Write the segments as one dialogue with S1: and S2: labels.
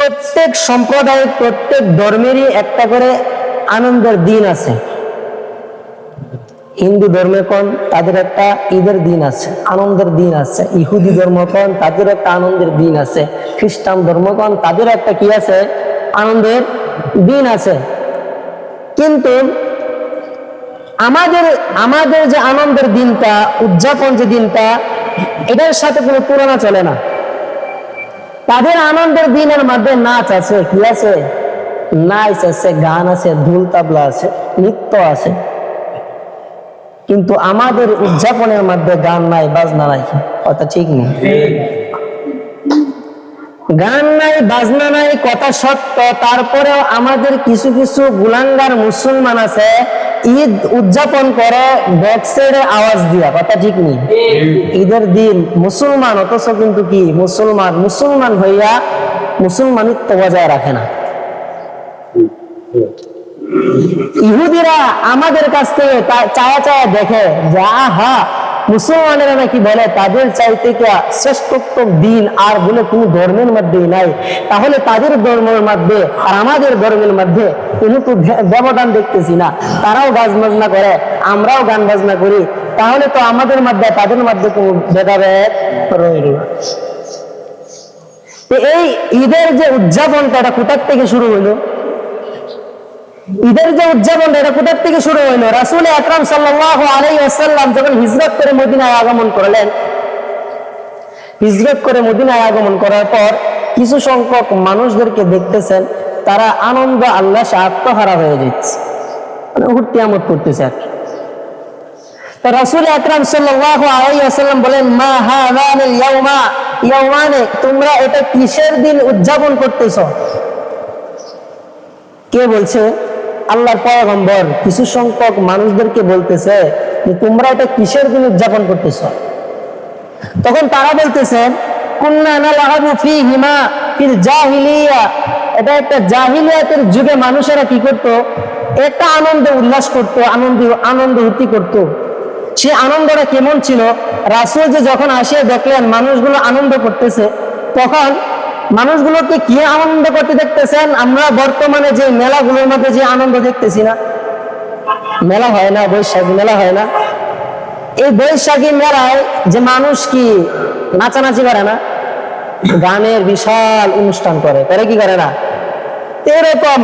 S1: প্রত্যেক সম্প্রদায়ের, প্রত্যেক ধর্মেরই একটা করে আনন্দের দিন আছে। হিন্দু ধর্মে কোন তাদের একটা ঈদের দিন আছে, আনন্দের দিন আছে। ইহুদি ধর্ম কোন তাদের একটা আনন্দের দিন আছে। খ্রিস্টান ধর্ম কোন তাদের একটা কি আছে? আনন্দের দিন আছে। কিন্তু আমাদের আমাদের যে আনন্দের দিনটা, উদযাপন যে দিনটা, এটার সাথে কোনো তুলনা চলে না। তাদের আনন্দের দিনের মধ্যে নাচ আছে, কি আছে? নাচ আছে, গান আছে ধুল তাবলা আছে, নৃত্য আছে। কিন্তু আমাদের উদযাপনের মধ্যে গান নাই, বাজনা নাই, কথা ঠিক নেই গান নাই, বাজনা নাই, কথা সত্য। তারপরেও আমাদের কিছু কিছু গুলাঙ্গার মুসলমান আছে ঈদ উদযাপন করে ব্যাক সাইডে আওয়াজ দিয়া কথা ঠিক নেই? ঈদের দিন মুসলমান অথচ কিন্তু কি মুসলমান মুসলমান হইয়া মুসলমানিত্ব বজায় রাখে না। ইহুদিরা আমাদের কাছ থেকে তা- চায়া চায়া দেখে যা আহা মুসলমানেরা নাকি বলে, তাদের চাইতে শ্রেষ্ঠত্ব দিন আর বলে কোনো ধর্মের মধ্যেই নাই? তাহলে তাদের ধর্মের মধ্যে আর আমাদের ধর্মের মধ্যে কোনো তো ব্যবধান দেখতেছি না। তারাও গাছ বাজনা করে, আমরাও গান বাজনা করি। তাহলে তো আমাদের মধ্যে, তাদের মধ্যে কোনো ভেদাভেদ রইল না। এই ঈদের যে উদযাপনটা এটা কোথার থেকে শুরু হইল? ঈদের যে উদযাপন, এটা কোথার থেকে শুরু হইল? রাসুল আকরাম সাল্লাল্লাহু আলাইহি ওয়াসাল্লাম যখন হিজরত করে মদিনায় আগমন করলেন, হিজরত করে মদিনায় আগমন করার পর কিছু সংখ্যক মানুষদেরকে দেখতেছেন, তারা আনন্দ আল্লাহ আত্মহারা হয়ে যাচ্ছে। মানে হুট্টিয়ামত করতেছে আর তো রাসূল আকরাম সাল্লাল্লাহু আলাইহি ওয়াসাল্লাম বলেন, মা হাযানিল ইয়াউমা? ইয়াউমানে, তোমরা এটা কিসের দিন উদযাপন করতেছো? কে বলছে? আল্লাহর পয়গম্বর কিছু সংখ্যক মানুষদেরকে বলতেছে যে, তোমরা এটা কিসের দিন উদযাপন করতেছ? তখন তারা জাহিলিয়া। এটা একটা জাহিলিয়াতের যুগে মানুষেরা কি করত? একটা আনন্দে উল্লাস করত, আনন্দ আনন্দ হুতি করত। সে আনন্দটা কেমন ছিল? রাসূল যে যখন আসিয়া দেখলেন মানুষগুলো আনন্দ করতেছে। তখন মানুষগুলোকে কি আনন্দ করতে দেখতেছেন? আমরা বর্তমানে যে মেলাগুলোর মধ্যে যে আনন্দ দেখতেছি না। মেলা হয় না, বৈশাখী মেলা হয় না। এই বৈশাখী মেলায় যে মানুষ কি নাচানাচি করে না? গানের বিশাল অনুষ্ঠান করে। করে কি করে না? এরকম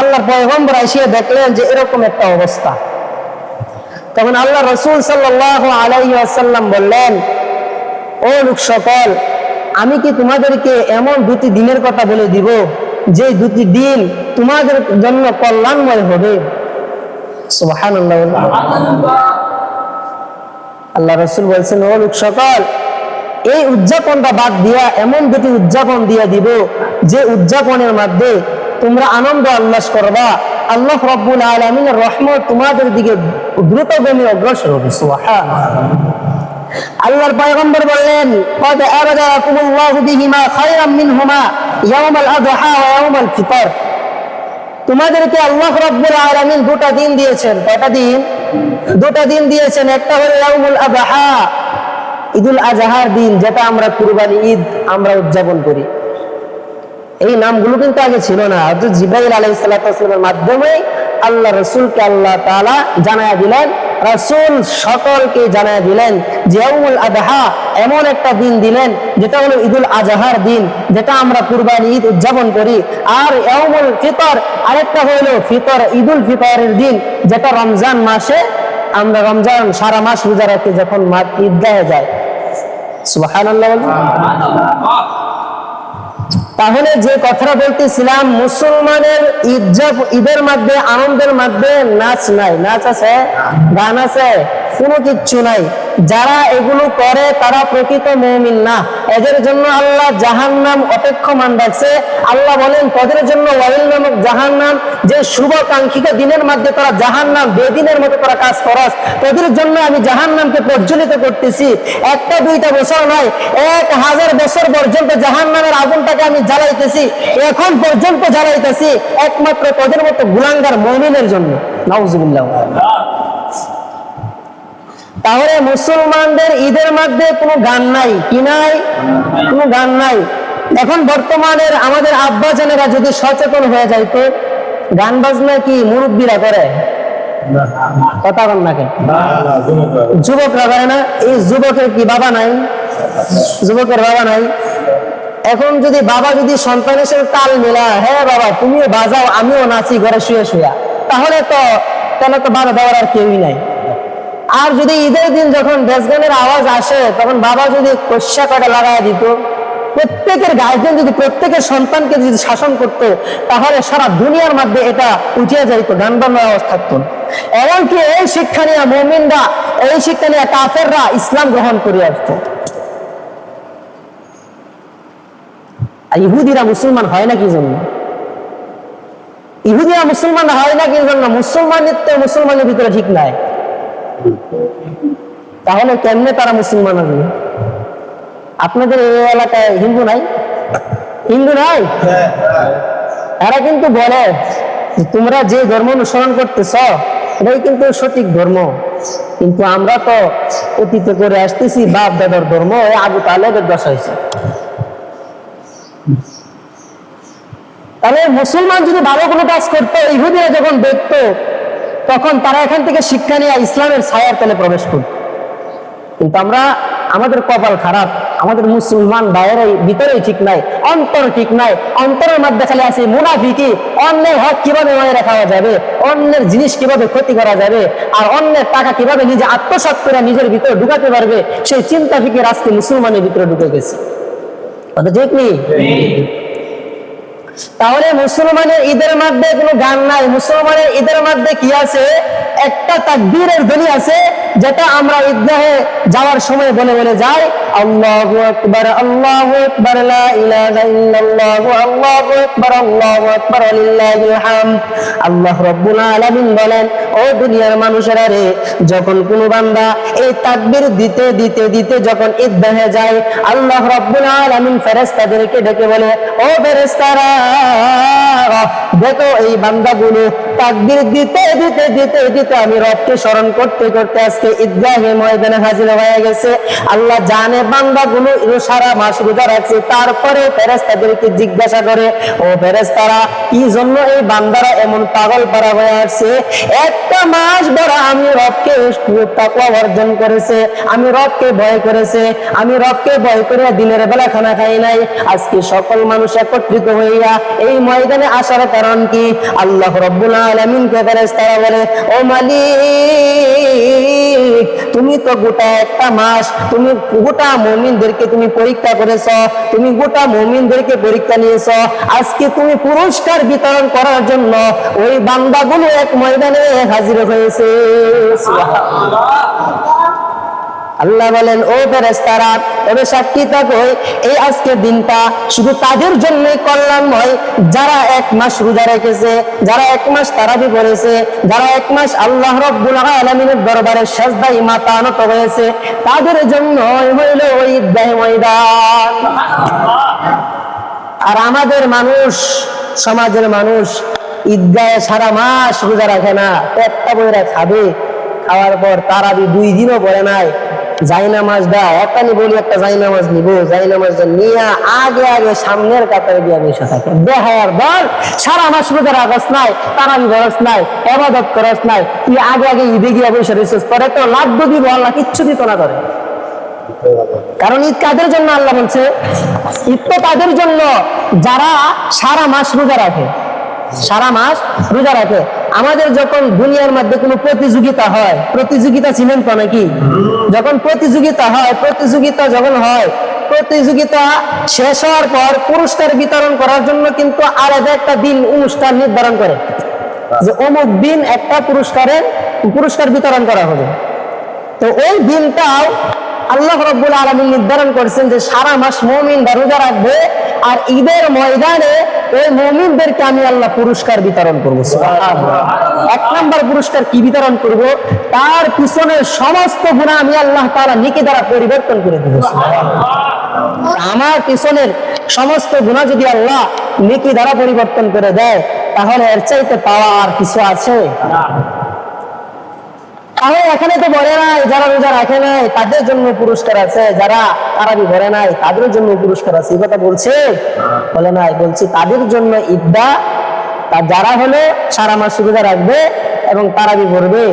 S1: আল্লাহর পয়গম্বর এসে দেখলেন যে এরকম একটা অবস্থা। তখন আল্লাহ রসুল সাল্লাহ আলাইহি আসাল্লাম বললেন, ও লোক সকল আমি কি তোমাদেরকে এমন দুটি দিনের কথা বলে দিব, যে দুটি দিন তোমাদের জন্য কল্যাণময় হবে? আল্লাহ রসুল বলছেন, ও লোক সকল, এই উদযাপনটা বাদ দিয়া এমন দুটি উদযাপন দিয়া দিব, যে উদযাপনের মধ্যে তোমরা আনন্দ আল্লাস করবা। আল্লাহ রব্বুল আলমিনের রহমত তোমাদের দিকে দ্রুতগামী অগ্রসর হবে। সুবহানাল্লাহ। আল্লাহর পয়গম্বর বললেন তোমাদেরকে আল্লাহ রব্বুল আলমিন দুটা দিন দিয়েছেন। কটা দিন? দুটা দিন দিয়েছেন। একটা হলো ইয়ামুল আজহা ঈদুল আজহার দিন, যেটা আমরা কুরবানি ঈদ আমরা উদযাপন করি। এই নামগুলো কিন্তু আগে ছিল না। জিবাইল আলাইহিস সালামের মাধ্যমে আল্লাহ রসুলকে আল্লাহ তাআলা জানায়া দিলেন, রাসূল সকলকে জানায় দিলেন যে, ইয়াউমুল আযহা এমন একটা দিন দিলেন, যেটা হলো ঈদুল আজহার দিন, যেটা আমরা কুরবানি ঈদ উদযাপন করি। আর ইয়াউমুল ফিতর, আরেকটা হলো ফিতর, ঈদুল ফিতরের দিন, যেটা রমজান মাসে, আমরা রমজান সারা মাস রোজা রাখি যখন ঈদগাহে যায়। সুবহানাল্লাহ। তাহলে যে কথাটা বলতেছিলাম, মুসলমানের ঈদ ঈদের মধ্যে, আনন্দের মধ্যে নাচ নাই। নাচ আছে? গান আছে? কোনো কিচ্ছু নাই। যারা এগুলো করে, তারা প্রকৃত মমিন না। এদের জন্য আল্লাহ জাহান নাম অপেক্ষমান রাখছে। আল্লাহ বলেন, তাদের জন্য ওয়াইল নামক জাহান নাম যে শুভকাঙ্ক্ষিত দিনের মধ্যে তারা জাহান নাম বেদিনের মতো তারা কাজ করাস, তাদের জন্য আমি জাহান নামকে প্রজ্বলিত করতেছি। একটা, দুইটা বছর নয়, এক হাজার বছর পর্যন্ত জাহান নামের আগুনটাকে আমি জ্বালাইতেছি। এখন পর্যন্ত জ্বালাইতেছি, একমাত্র তাদের মতো গুলাঙ্গার মমিনের জন্য। নাউজুবিল্লাহ। তাহলে মুসলমানদের ঈদের মধ্যে কোনো গান নাই, কি নাই? কোনো গান নাই। এখন বর্তমানের আমাদের আব্বা জানেরা যদি সচেতন হয়ে যাইতো গান বাজনা কি মুরব্বীরা করে? কথা বল না যুবকরা করে না। এই যুবকের কি বাবা নাই? যুবকের বাবা নাই। এখন যদি বাবা যদি সন্তানের সাথে তাল মেলা হ্যাঁ বাবা, তুমিও বাজাও, আমিও নাচি, ঘরে শুয়ে শুয়া। তাহলে তো তাহলে তো বাধা দেওয়ার আর কেউই নাই। আর যদি ঈদের দিন যখন বেসগানের আওয়াজ আসে, তখন বাবা যদি কষা কটা লাগাই দিত, প্রত্যেকের গার্জেন যদি প্রত্যেকের সন্তানকে যদি শাসন করতো, তাহলে সারা দুনিয়ার মধ্যে এটা উঠিয়ে যাইত গান বান্নার আওয়াজ থাকতো। এমনকি এই শিক্ষা নিয়ে মমিনরা, এই শিক্ষা নিয়ে কাফেররা ইসলাম গ্রহণ করে আসতো। আর ইহুদিরা মুসলমান হয় না কি জন্য? ইহুদিরা মুসলমান হয় না কি জন্য? মুসলমানের তো মুসলমানের ভিতরে ঠিক নাই। তাহলে কেমনে তারা মুসলমান হবে? আপনাদের এই এলাকায় হিন্দু নাই? হিন্দু নাই? তারা কিন্তু বলে তোমরা যে ধর্ম অনুসরণ করতেছ এটাই কিন্তু সঠিক ধর্ম। কিন্তু আমরা তো অতীতে করে আসতেছি বাপ দাদার ধর্ম আবু তালেবের দশা হয়েছে। তাহলে মুসলমান যদি ভালো কোনো কাজ করতো ইহুদিরা যখন দেখতো তখন তারা এখান থেকে শিক্ষা নিয়ে ইসলামের ছায়ার তলে প্রবেশ করত কিন্তু আমরা, আমাদের কপাল খারাপ, আমাদের মুসলমান বাইরেই ভিতরেই ঠিক নাই, অন্তর ঠিক নাই, অন্তরের মধ্যে খালি আছে মুনাফিকি, অন্যের হক কীভাবে মায়েরা খাওয়া যাবে, অন্যের জিনিস কীভাবে ক্ষতি করা যাবে, আর অন্যের টাকা কীভাবে নিজে আত্মসাৎ করে নিজের ভিতরে ঢুকাতে পারবে, সেই চিন্তা ফিকির আজকে মুসলমানের ভিতরে ঢুকে গেছে। কথা তাহলে মুসলমানের ঈদের মধ্যে কোনো গান নাই। মুসলমানের ঈদের মধ্যে কি আছে? একটা তাকবীরের ধ্বনি আছে, যেটা আমরা ঈদগাহে যাওয়ার সময় বলে বলে যাই, আল্লাহু আকবার আল্লাহু আকবার, লা ইলাহা ইল্লাল্লাহু, আল্লাহু আকবার আল্লাহু আকবার, ওয়ালিল্লাহিল হামদ। আল্লাহ রাব্বুল আলামিন বলেন, ও দুনিয়ার মানুষেরা রে, যখন কোনো বান্দা এই তাকবীর দিতে দিতে দিতে যখন ঈদগাহে যায়, আল্লাহ রাব্বুল আলামিন ফেরেশতাদেরকে ডেকে বলে, ও ফেরেশতারা, দেখো এই বান্দাগুলো তাকবীর দিতে দিতে দিতে দিতে আমি রবকে স্মরণ করতে করতে আজকে ঈদগাহে ময়দানে হাজির হয়ে গেছে। আল্লাহ জানে বান্দাগুলো সারা মাস রোজা রাখছে। তারপরে ফেরেশতাদেরকে জিজ্ঞাসা করে, ও ফেরেশতারা, কি জন্য এই বান্দারা এমন পাগল হয়ে আসছে? একটা মাস বড় আমি রবকে তাকওয়া অর্জন করেছে। আমি রবকে ভয় করেছে। আমি রবকে ভয় করে দিনের বেলা খানা খাই নাই। আজকে সকল মানুষ একত্রিত হইয়া এই ময়দানে আসার কারণ কি? আল্লাহ রব্বুল আলামিনকে ফেরেশতারা বলে, ও মালিক, তুমি তো গোটা একটা মাস, তুমি গোটা মুমিনদেরকে তুমি পরীক্ষা করেছ, তুমি গোটা মুমিনদেরকে পরীক্ষা নিয়েছ, আজকে তুমি পুরস্কার বিতরণ করার জন্য ওই বান্দাগুলো এক ময়দানে হাজির হয়েছে। আল্লাহ বলেন, ও ফেরেস্তারা তবে সাক্ষী থাকো, এই আজকের দিনটা শুধু তাদের জন্য কল্যাণময়। যারা এক মাস রোজা রেখেছে, যারা এক মাস তারাবি করেছে যারা এক মাস আল্লাহ রব্বুল আলামিনের দরবারে সাজদাই মাথা নত হয়েছে, তাদের জন্য হইল ওই ঈদগাহ ময়দান। আর আমাদের মানুষ, সমাজের মানুষ, ঈদগাহে সারা মাস রোজা রাখে না। পেটটা বইরা খাবে, খাওয়ার পর তারাবি দুই দিনও পরে নাই। জাইনামাজ দা একটা নি বলি একটা জাইনামাজ নিব। জাইনামাজ নিয়ে আগে আগে সামনের কাতারে দিয়ে বসে থাকে। দেহার দল, সারা মাস রোজা রাখস নাই, তারাবি করস নাই, এবাদত করস নাই। তুই আগে আগে ঈদে গিয়ে বসে রয়েছিস পরে তো লাভ দিব আল্লাহ, কিচ্ছু দিত না করে কারণ ঈদ কাদের জন্য আল্লাহ বলছে? ঈদ তো তাদের জন্য, যারা সারা মাস রোজা রাখে সারা মাস রোজা রাখে। আমাদের যখন দুনিয়ার মধ্যে কোনো প্রতিযোগিতা হয়, প্রতিযোগিতা ছিলেন তো নাকি? যখন প্রতিযোগিতা হয়, প্রতিযোগিতা যখন হয়, প্রতিযোগিতা শেষ হওয়ার পর পুরস্কার বিতরণ করার জন্য কিন্তু আলাদা একটা দিন অনুষ্ঠান নির্ধারণ করে। যে অমুক দিন একটা পুরস্কারের পুরস্কার বিতরণ করা হবে। তো ওই দিনটাও আল্লাহ রব্বুল আলমিন নির্ধারণ করেছেন যে সারা মাস মমিন রোজা রাখবে আর ঈদের ময়দানে ওই মমিনদেরকে আমি আল্লাহ পুরস্কার বিতরণ করব এক নম্বর পুরস্কার কি বিতরণ করব? তার পিছনে সমস্ত গুণা আমি আল্লাহ তারা নিকে দ্বারা পরিবর্তন করে দেবো আমার পিছনের সমস্ত গুণা যদি আল্লাহ নিকি দ্বারা পরিবর্তন করে দেয়, তাহলে এর চাইতে পাওয়া আর কিছু আছে? তাহলে এখানে তো বলে নাই, যারা রোজা রাখে নাই, তাদের জন্য পুরস্কার আছে, যারা তারাবি ভরে নাই তাদের জন্য পুরস্কার আছে। এই কথা বলছে? বলে নাই, বলছি তাদের জন্য ঈদটা, তা যারা হলে সারা মাস রোজা রাখবে এবং তারাবি ভরবে।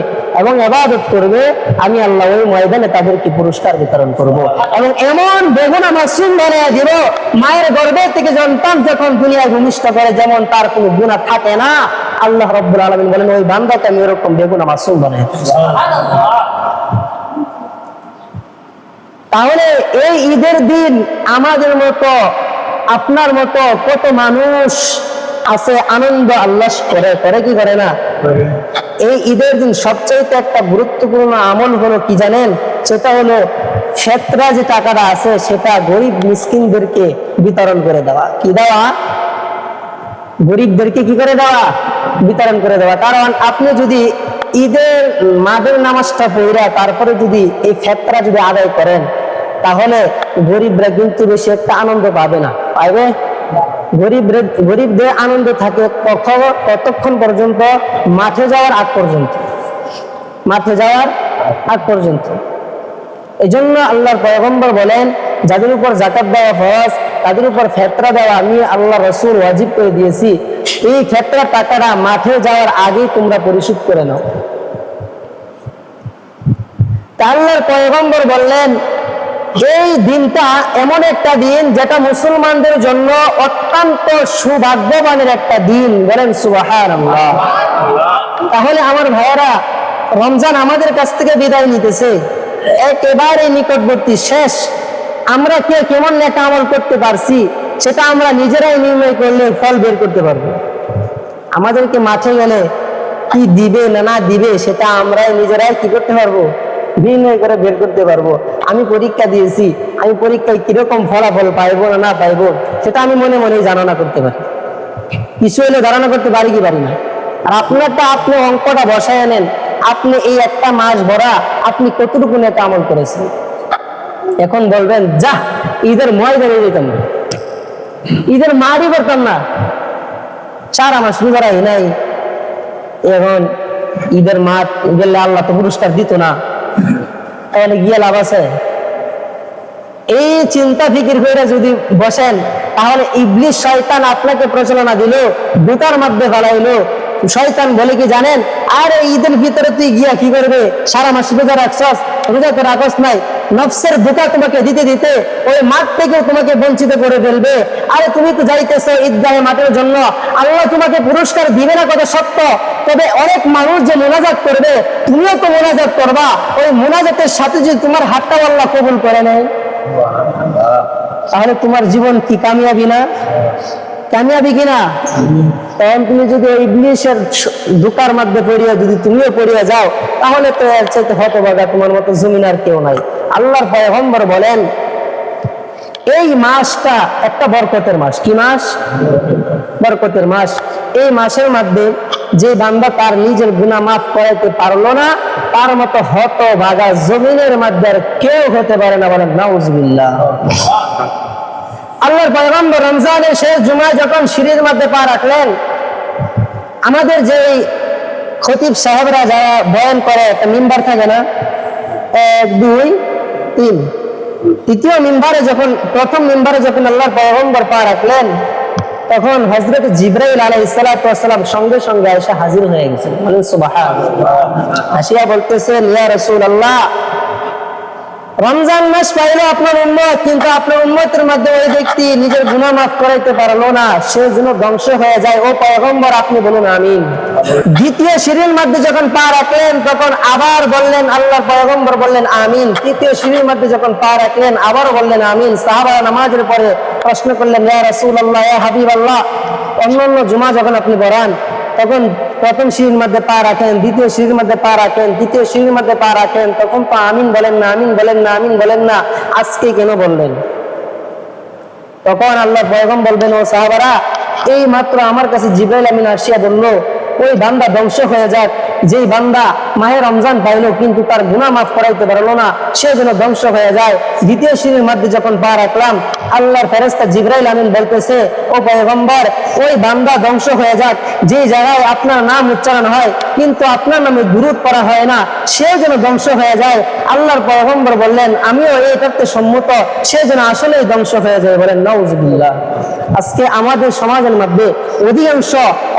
S1: এবং এবাদত করবে, আমি আল্লাহ ওই ময়দানে তাদেরকে পুরস্কার বিতরণ করব। এবং এমন বেগুনা মাসুম বানিয়ে দিব, মায়ের গর্ভে থেকে সন্তান যখন দুনিয়ায় ভূমিষ্ঠ করে, যেমন তার কোনো গুণা থাকে না, আল্লাহ রব্বুল আলমিন বলেন, ওই বান্দাকে আমি এরকম বেগুনা মাসুম বানিয়ে তাহলে এই ঈদের দিন আমাদের মতো, আপনার মতো কত মানুষ আছে আনন্দ আল্লাস করে করে কি করে না? এই ঈদের দিন সবচাইতে একটা গুরুত্বপূর্ণ আমল হলো কি জানেন? সেটা হলো ফেতরা যে টাকাটা আছে, সেটা গরিব মিসকিনদেরকে বিতরণ করে দেওয়া। কি দেওয়া? গরিবদেরকে কি করে দেওয়া? বিতরণ করে দেওয়া। কারণ আপনি যদি ঈদের মাদের নামাজটা পড়া তারপরে যদি এই ফেতরা যদি আদায় করেন, তাহলে গরিবরা কিন্তু বেশি একটা আনন্দ পাবে না। পাইবে? গরিব গরিবদের আনন্দ থাকে কতক্ষণ পর্যন্ত মাঠে যাওয়ার আগ পর্যন্ত। মাঠে যাওয়ার আগ পর্যন্ত। এই জন্য আল্লাহর পয়গম্বর বলেন, যাদের উপর জাকাত দেওয়া ফরজ, তাদের উপর ফেতরা দেওয়া আমি আল্লাহ রসুল ওয়াজিব করে দিয়েছি। এই ফেতরা টাকাটা মাঠে যাওয়ার আগেই তোমরা পরিশোধ করে নাও। তা আল্লাহর পয়গম্বর বললেন এই দিনটা এমন একটা দিন যেটা মুসলমানদের জন্য অত্যন্ত সুভাগ্যবানের একটা দিন বলেন সুবাহান তাহলে আমার ভাইয়েরা, রমজান আমাদের কাছ থেকে বিদায় নিতেছে। একেবারে নিকটবর্তী, শেষ। আমরা কে কেমন নেতা আমল করতে পারছি, সেটা আমরা নিজেরাই নির্ণয় করলে ফল বের করতে পারব। আমাদেরকে মাঠে গেলে কি দিবে না না দিবে, সেটা আমরাই নিজেরাই কি করতে পারব? নির্ণয় করে বের করতে পারব। আমি পরীক্ষা দিয়েছি, আমি পরীক্ষায় কীরকম ফলাফল পাইবো না না পাইবো, সেটা আমি মনে মনে জানানা করতে পারি। কিছু হলে ধারণা করতে পারি কি পারি না। আর আপনারটা আপনি অঙ্কটা বসায় নেন আপনি এই একটা মাস ভরা আপনি কতটুকু নেতা আমল করেছেন? এখন বলবেন, যা, ঈদের ময় বেরিয়ে যেতাম না। ঈদের মারই করতাম না। চার আমার শুরু করাই নাই। এখন ঈদের মাঠ গেলে আল্লাহ তো পুরস্কার দিত না। তাহলে গিয়ে লাভ আছে? এই চিন্তা ফিকির করে যদি বসেন, তাহলে ইবলিশ শয়তান আপনাকে প্রচলনা দিল দুটার মধ্যে ফেলাইলো। শয়তান বলে কি জানেন? আর ঈদের ভিতরে তুই গিয়া কি করবে? সারা মাস রোজা রাখছস, রোজা তো রাখস নাই। নফসের ধোকা তোমাকে দিতে দিতে ওই মাঠ থেকে তোমাকে বঞ্চিত করে ফেলবে। আরে তুমি তো যাইতেছো ঈদগাহে মাঠের জন্য। আল্লাহ তোমাকে পুরস্কার দিবে না কথা সত্য। তবে অনেক মানুষ যে মোনাজাত করবে, তুমিও তো মোনাজাত করবা। ওই মোনাজাতের সাথে যদি তোমার হাতটাও আল্লাহ কবুল করে নেয়। তাহলে তোমার জীবন কি কামিয়াবি না? কামিয়াবি কিনা তখন তুমি যদি ওই ইবলিশের ধোকার মধ্যে পড়িয়া যদি তুমিও পড়িয়া যাও, তাহলে তো এর চাইতে হতভাগা তোমার মতো জমিন আর কেউ নাই। আল্লাহর পয়গম্বর বলেন, এই মাসটা একটা বরকতের মাস। কি মাস? বরকতের মাস। এই মাসের মধ্যে যে বান্দা তার নিজের গুণা মাফ করাইতে পারল না, তার মতো হত ভাগা জমিনের মধ্যে আর কেউ হতে পারে না বলেন, নাউজবিল্লাহ। আল্লাহর পয়গম্বর রমজানের শেষ জুমায় যখন সিঁড়ির মধ্যে পা রাখলেন, আমাদের যে খতিব সাহেবরা যারা বয়ান করে, একটা মিম্বার থাকে না? এক, দুই, তিন। তৃতীয় মিম্বারে যখন, প্রথম মেম্বারে যখন আল্লাহর পয়গম্বর পা রাখলেন, তখন হজরত জিব্রাইল আলাই ইসালাতাম সঙ্গে সঙ্গে এসে হাজির হয়ে গেছেন। বলেন সুবাহান আসিয়া বলতেছেন, ইয়া রসুল আল্লাহ রমজান মাস পাইলো আপনার উন্মত কিন্তু আপনার উন্মতের মধ্যে ওই ব্যক্তি নিজের গুণা মাফ করাইতে পারল না, সে যেন ধ্বংস হয়ে যায়। ও পয়গম্বর, আপনি বলুন আমিন। দ্বিতীয় সিঁড়ির মধ্যে যখন পা রাখলেন, তখন আবার বললেন আল্লাহ পয়গম্বর বললেন, আমিন। তৃতীয় সিঁড়ির মধ্যে যখন পা রাখলেন, আবার বললেন, আমিন। সাহাবা নামাজের পরে প্রশ্ন করলেন, ইয়া রাসূল আল্লাহ ইয়া হাবিব আল্লাহ অন্য অন্য জুমা যখন আপনি পড়ান, তখন প্রথম সিঁড়ির মধ্যে পা রাখেন, দ্বিতীয় সিঁড়ির মধ্যে পা রাখেন, তৃতীয় সিঁড়ির মধ্যে পা রাখেন, তখন তো আমিন বলেন না, আমিন বলেন না, আমিন বলেন না, আজকে কেন বললেন? তখন আল্লাহ পয়গম বলবেন ও সাহাবারা, এই মাত্র আমার কাছে জিব্রাইল আমিন আসিয়া বলল, ওই বান্দা ধ্বংস হয়ে যাক, যেই বান্দা মাহে রমজান পাইলো, কিন্তু তার গুনাহ মাফ করাইতে পারল না, সে যেন ধ্বংস হয়ে যায়। দ্বিতীয় সিঁড়ির মধ্যে যখন পা রাখলাম আল্লাহর ফেরেস্তা জিব্রাইল আমিন বলতেছে, ও পয়গম্বর, ওই বান্দা ধ্বংস হয়ে যাক যে জায়গায় আপনার নাম উচ্চারণ হয়, কিন্তু আপনার নামে দুরুদ করা হয় না, সেও যেন ধ্বংস হয়ে যায়। আল্লাহর পয়গম্বর বললেন, আমিও এইটাতে সম্মত, সে যেন আসলেই ধ্বংস হয়ে যায়। বলেন নওজবিল্লাহ আজকে আমাদের সমাজের মধ্যে অধিকাংশ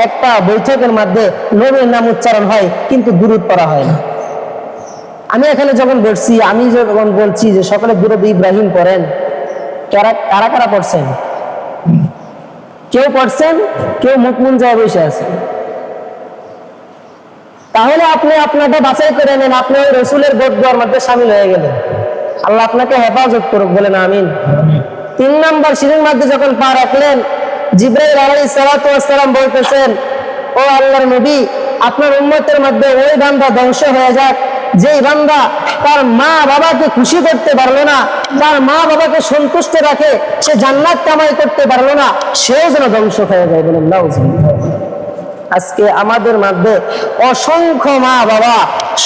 S1: একটা বৈঠকের মধ্যে নবীর নাম উচ্চারণ হয়, কিন্তু দুরুদ করা হয় না। আমি এখানে যখন বলছি, আমি যখন বলছি যে সকলে দুরুদ ইব্রাহিম পড়েন কারা কারা কারা পড়ছেন? কেউ পড়ছেন, কেউ মুখ মুঞ্জায় বসে আছে। তাহলে আপনি আপনাকে বাছাই করে নেন, আপনি ওই রসুলের ভোট দেওয়ার মধ্যে সামিল হয়ে গেলেন। আল্লাহ আপনাকে হেফাজত করুক, বলেন আমিন। তিন নম্বর সিঁড়ির মধ্যে যখন পা রাখলেন, জিব্রাইল আলাই সালাতাম বলতেছেন, ও আল্লাহর নবী, আপনার উম্মতের মধ্যে ওই বান্দা ধ্বংস হয়ে যাক। যেই বান্দা তার মা বাবাকে খুশি করতে পারল না, তার মা বাবাকে সন্তুষ্ট রাখে, সে জান্নাত কামাই করতে পারল না, সেও যেন ধ্বংস হয়ে যায় বলেন নাউজুবিল্লাহ আজকে আমাদের মধ্যে অসংখ্য মা বাবা,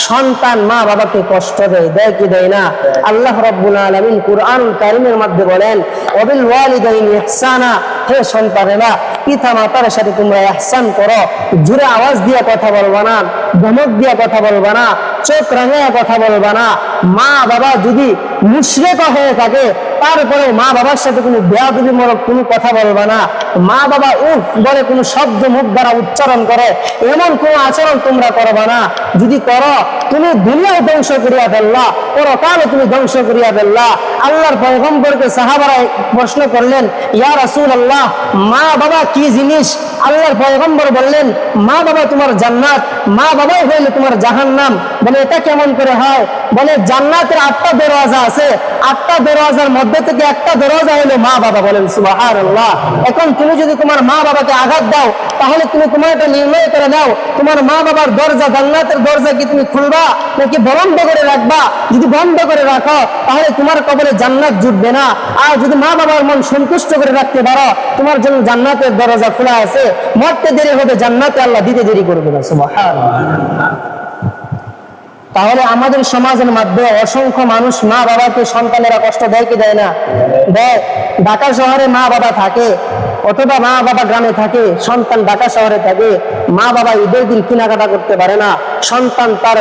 S1: সন্তান মা বাবাকে কষ্ট দেয় দেয় কি দেয় না? আল্লাহ রাব্বুল আলামিন কুরআনুল কারীমের মধ্যে বলেন ওয়াবিল ওয়ালিদাইনি ইহসানা হে সন্তানেরা পিতা মাতার সাথে তোমরা ইহসান করো, জোরে আওয়াজ দিয়ে কথা বলবা না, ধমক দিয়ে কথা বলবা না, চোখ রাঙায় কথা বলবা না। মা বাবা যদি মুশরিক হয়ে থাকে তারপরে মা বাবার সাথে কোনো বেয়াদবিমূলক কোনো কথা বলবা না। মা বাবা উফ বলে কোনো শব্দ মুখ দ্বারা উচ্চারণ করে। এমন কোনো আচরণ তোমরা করবা না। যদি করো, তুমি দুনিয়াও ধ্বংস করিয়া ফেললা পরকালও তুমি ধ্বংস করিয়া ফেললা। আল্লাহর পয়গম্বরকে সাহাবারা প্রশ্ন করলেন, ইয়া রাসূল আল্লাহ মা বাবা কি জিনিস? আল্লাহর পয়গম্বর বললেন, মা বাবা তোমার জান্নাত, মা বাবাই হইলে তোমার জাহান্নাম। বলে, এটা কেমন করে হয়? বলে, জান্নাতের আটটা দরওয়াজা আছে। আটটা দরওয়াজার মধ্যে থেকে একটা দরওয়াজা হলো মা বাবা। বলেন, সুবহানাল্লাহ। এখন তুমি যদি তোমার মা বাবাকে আঘাত দাও, তাহলে তুমি তোমার এটা নির্ণয় করে দাও তোমার মা বাবার দরজা জান্নাতের দরজা কি তুমি খুলবা নাকি বন্ধ করে রাখবা? যদি বন্ধ করে রাখো, তাহলে তোমার কবরে জান্নাত জুটবে না। আর যদি মা বাবার মন সন্তুষ্ট করে রাখতে পারো, তোমার জন্য জান্নাতের দরজা খোলা আছে। মরতে দেরি হবে, জান্নাতে আল্লাহ দিতে দেরি করবে না তাহলে আমাদের সমাজের মাধ্যমে অসংখ্য মানুষ মা বাবাকে সন্তানেরা কষ্ট দেয় কি দেয় না? দেয়। ঢাকা শহরে মা বাবা থাকে। অথবা মা বাবা গ্রামে থাকে, সন্তান ঢাকা শহরে থাকে, মা বাবা ঈদের দিন কেনাকাটা করতে পারে না, সন্তান তার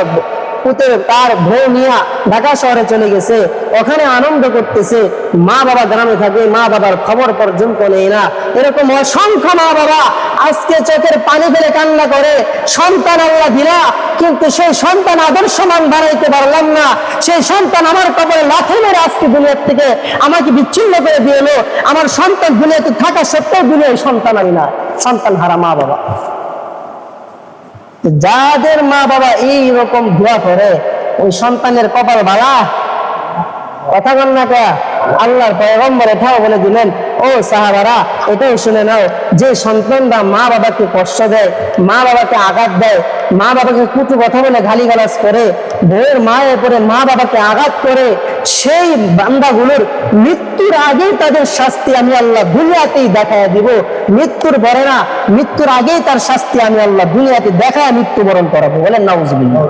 S1: পুতের তার বউ নিয়ে ঢাকা শহরে চলে গেছে। ওখানে আনন্দ করতেছে। মা বাবা গ্রামে থাকে, মা বাবার খবর পর্যন্ত নেই না। এরকম অসংখ্য মা বাবা আজকে চোখের পানি ফেলে কান্না করে। সন্তান আল্লাহ দিলা, কিন্তু সেই সন্তান আদর্শমান বানাইতে পারলাম না। সেই সন্তান আমার কবরে লাথি মেরে আজকে দুনিয়ার থেকে আমাকে বিচ্ছিন্ন করে দিয়ে আমার সন্তান দুনিয়াতে থাকা সত্ত্বেও দুনিয়ায় সন্তান আমি না। সন্তান হারা মা বাবা। যাদের মা বাবা এই রকম করে ওই সন্তানের কপাল বালা কথা বল না কে? আল্লাহর পয়গম্বর এটাও বলে দিলেন, ও সাহাবারা, এটাও শুনে নাও, যে সন্তানরা মা বাবাকে কষ্ট দেয় মা বাবাকে আঘাত দেয় মা বাবাকে কুটু কথা বলে গালি গালাজ করে বইয়ের মায়ের পরে মা বাবাকে আঘাত করে, সেই বান্দাগুলোর মৃত্যুর আগেই তাদের শাস্তি আমি আল্লাহ দুনিয়াতেই দেখায় দিব। মৃত্যুর পরে না, মৃত্যুর আগেই তার শাস্তি আমি আল্লাহ দুনিয়াতে দেখায় মৃত্যুবরণ করাবো। বলেন, নাউজুবিল্লাহ।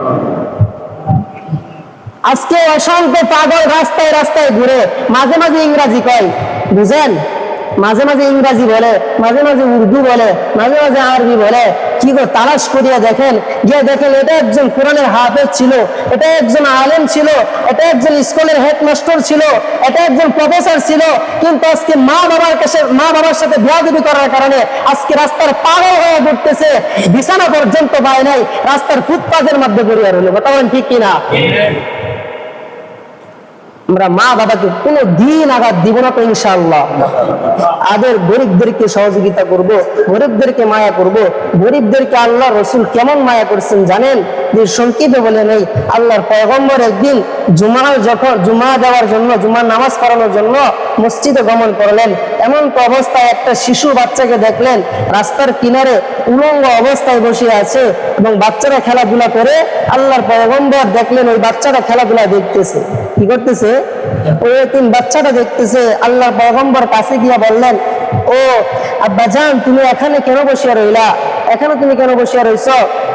S1: আজকে অসংখ্য পাগল রাস্তায় রাস্তায় ঘুরে, মাঝে মাঝে ইংরাজি কয়। বুঝেন? মাঝে মাঝে ইংরাজি বলে, মাঝে মাঝে উর্দু বলে, মাঝে মাঝে আরবি বলে। কি গো, তালাশ করিয়া দেখেন? গিয়ে দেখেন, এটা একজন কোরআনের হাফেজ ছিল, এটা একজন আলেম ছিল, এটা একজন স্কুলের হেডমাস্টার ছিল, এটা একজন প্রফেসর ছিল। কিন্তু আজকে মা বাবার কাছে, মা বাবার সাথে বিয়াদবি করার কারণে আজকে রাস্তার পাগল হয়ে ঘুরতেছে। বিছানা পর্যন্ত পায় নাই, রাস্তার ফুটপাথের মধ্যে গড়িয়া রইল। বলেন ঠিক কিনা? আমরা মা বাবাকে কোনো দিন আঘাত দিব না তো ইনশাআল্লাহ। আদের গরিবদেরকে সহযোগিতা করব, গরিবদেরকে মায়া করব, গরিবদেরকে আল্লাহ রসুল কেমন মায়া করছেন জানেন? যে সংক্ষিপ্ত বলে নেই, আল্লাহর পয়গম্বর একদিন জুমার যখন জুমা দেওয়ার জন্য, জুমার নামাজ পড়ানোর জন্য মসজিদে গমন করলেন। এমন তো অবস্থায় একটা শিশু বাচ্চাকে দেখলেন, রাস্তার কিনারে উলঙ্গ অবস্থায় বসে আছে এবং বাচ্চারা খেলাধুলা করে আল্লাহর পয়গম্বর দেখলেন ওই বাচ্চাটা খেলাধুলা দেখতেছে। কি করতেছে? ওই তিন বাচ্চাটা দেখতেছে, আল্লাহর পয়গম্বর কাছে গিয়া বললেন, ও আব্বা আব্বাজান তুমি এখানে কেন বসিয়া রইলা? এখানে তুমি কেন বসিয়া রইছ?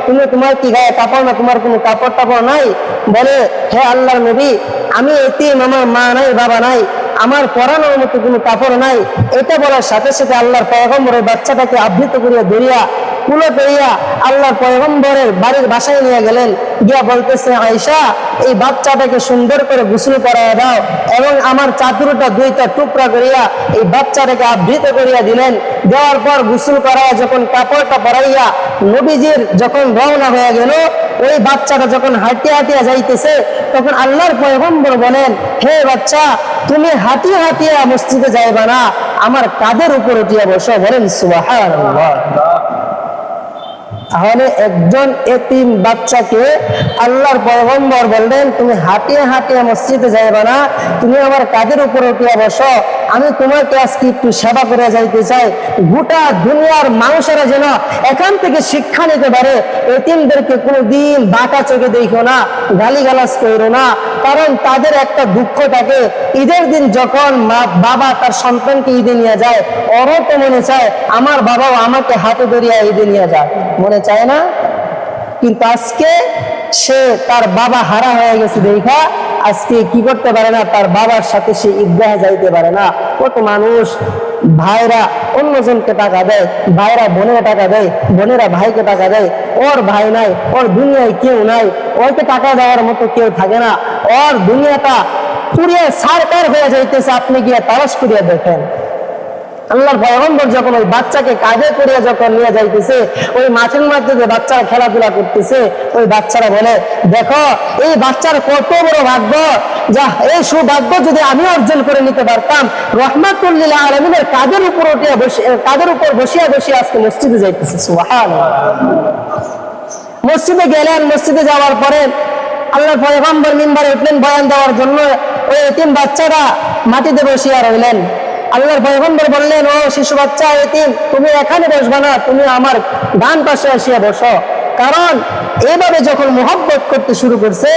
S1: তুমি তোমার কি গায়ে কাপড় না তোমার কোনো কাপড় টাপড় নাই? বলে, হে আল্লাহর নবী, আমি এতিম, আমার মা নাই, বাবা নাই। আমার পড়ানোর মতো কোনো কাপড় নাই। এটা বলার সাথে সাথে আল্লাহর পয়গম্বরের বাচ্চাটাকে আবৃত করিয়া ধরিয়া কুলো করিয়া আল্লাহর পয়গম্বরের বাড়ির বাসায় নিয়ে গেলেন। গিয়া বলতেছে আয়সা এই বাচ্চাটাকে সুন্দর করে গোসল করাইয়া দাও এবং আমার চাতুরটা দুইটা টুকরা করিয়া এই বাচ্চাটাকে আবৃত করিয়া দিলেন। দেওয়ার পর গোসল করাইয়া যখন কাপড়টা পরাইয়া নবীজির যখন রওনা হয়ে গেল, ওই বাচ্চাটা যখন হাঁটিয়া হাঁটিয়া যাইতেছে, তখন আল্লাহর পয়গম্বর বলেন, হে বাচ্চা, তুমি হাঁটিয়ে হাঁটিয়ে মসজিদে যাইবা না, আমার কাদের উপর উঠিয়া বসো। বলেন, সুবহানাল্লাহ। তাহলে একজন এতিম বাচ্চাকে আল্লাহর পয়গম্বর বললেন, তুমি হাঁটিয়ে হাঁটিয়ে মসজিদে যাইবা না, তুমি আমার কাদের উপর উঠিয়া বসো। আমি তোমাকে আজকে একটু সেবা করে যাইতে চাই। গোটা দুনিয়ার মানুষেরা যেন এখান থেকে শিক্ষা নিতে পারে। এতিমদেরকে কোনোদিন বাঁকা চোখে দেখো না, গালিগালাজ করো না। কারণ তাদের একটা দুঃখ থাকে। ঈদের দিন যখন মা, বাবা তার সন্তানকে ঈদে নিয়ে যায় ওরও তো মনে চায়, আমার বাবাও আমাকে হাতে ধরিয়া ঈদে নিয়ে যায় মনে চায় না? কিন্তু আজকে সে তার বাবা হারা হয়ে গেছে, দেখা আজকে কি করতে পারে না? তার বাবার সাথে সে ঈদগাহে যাইতে পারে না। কত মানুষ ভাইরা অন্যজনকে টাকা দেয়, ভাইরা বোনেরা টাকা দেয়, বোনেরা ভাইকে টাকা দেয়। ওর ভাই নাই, ওর দুনিয়ায় কেউ নাই ওকে টাকা দেওয়ার মতো কেউ থাকে না। ওর দুনিয়াটা পুড়িয়ে সারকার হয়ে যাইতেছে, আপনি গিয়ে তালাশ করিয়া দেখেন। আল্লাহর পয়গম্বর যখন ওই বাচ্চাকে কাজে করিয়া যখন নিয়ে যাইতেছে, ওই মাঠের মধ্যে বাচ্চারা খেলাধুলা করতেছে, ওই বাচ্চারা বলে, দেখো, এই বাচ্চার কত বড় ভাগ্য। যা, এই সৌভাগ্য যদি আমি অর্জন করে নিতে পারতাম রহমাতুল্লিল আলমিনের কাদের উপর উঠিয়া বসে কাদের উপর বসিয়া বসিয়া আজকে মসজিদে যাইতেছে, সুবহানাল্লাহ। মসজিদে গেলেন, মসজিদে যাওয়ার পরে আল্লাহ পয়গম্বর মিম্বারে উঠলেন, বয়ান দেওয়ার জন্য। ওই এতিম বাচ্চারা মাটিতে বসিয়া রইলেন। আল্লাহর পয়গম্বর বললেন ও শিশু বাচ্চা এতিম তুমি এখানে বসবা না তুমি আমার ডান পাশে আসিয়া বসো। কারণ এভাবে যখন মোহব্বত করতে শুরু করছে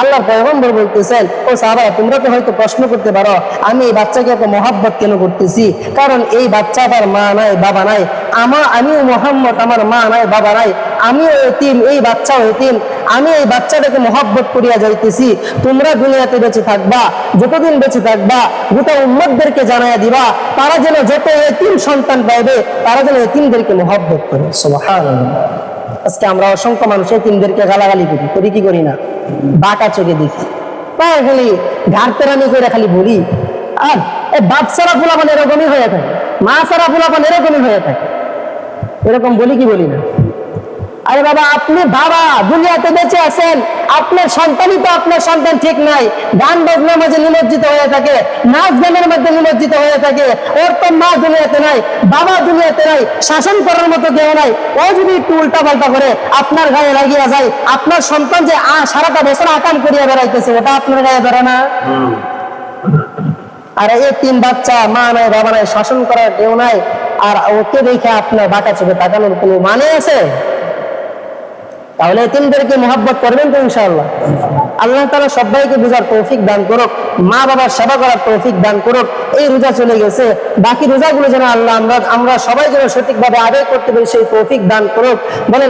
S1: আল্লাহর পয়গম্বর বলতেছেন ও সাহাবা তোমরা তো হয়তো প্রশ্ন করতে পারো আমি এই বাচ্চাকে এত মোহাব্বত কেন করতেছি? কারণ এই বাচ্চাটার মা নাই বাবা নাই। আমার আমিও মোহাম্মদ আমার মা নাই বাবা নাই। আমিও এতিম এই বাচ্চাও এতিম। আমি এই বাচ্চাটাকে মহব্বত করিয়া যাইতেছি। তোমরা দুনিয়াতে বেঁচে থাকবা, যতদিন বেঁচে থাকবা, গোটা উম্মতদেরকে জানাইয়া দিবা, তারা যেন যত এতিম সন্তান পাইবে, তারা যেন এতিমদেরকে মহব্বত করে। আজকে আমরা অসংখ্য মানুষ এতিমদেরকে গালাগালি করি। করি কি করি না? বাঁকা চোখে দেখি। তাই খালি ঘাটতেরানি করে খালি বলি। আর এ বাপ সারা ফুলাপান এরকমই হয়ে থাকে, মা সারা ফুলাপান এরকমই হয়ে থাকে। এরকম বলি কি বলি না? আরে বাবা, আপনি বাবা, দুনিয়াতে বেঁচে আছেন। আপনার সন্তানই তো আপনার সন্তান ঠিক নাই। গান বাজনার মাঝে নিমজ্জিত হয়ে থাকে, নাচ গানের মধ্যে নিমজ্জিত হয়ে থাকে। ওর তো মা দুনিয়াতে নাই, বাবা দুনিয়াতে নাই, শাসন করার মতো কেউ নাই। ও যদি একটু উল্টা পাল্টা করে আপনার গায়ে লাগিয়া যায়, আপনার সন্তান যে সারাটা বছর আকাম করিয়া বেড়াইতেছে, ওটা আপনার গায়ে ধরে না? আর এই তিন বাচ্চা, মা নাই, বাবা নাই, শাসন করার কেউ নাই। আর ওকে দেখে আপনার বাটা চোখে তাকানোর কোনো মানে আছে? তাহলে এতিমদেরকে মোহাব্বত করবেন তো ইনশাআল্লাহ। আল্লাহ তালা সবাইকে বোঝার তৌফিক দান করুক মা বাবার সেবা করার তৌফিক দান করুক, এই রোজা চলে গেছে। বাকি রোজাগুলো যেন আল্লাহ আমরা আমরা সবাই যেন সঠিকভাবে আদায় করতে পারি, সেই তৌফিক দান করুক। বলেন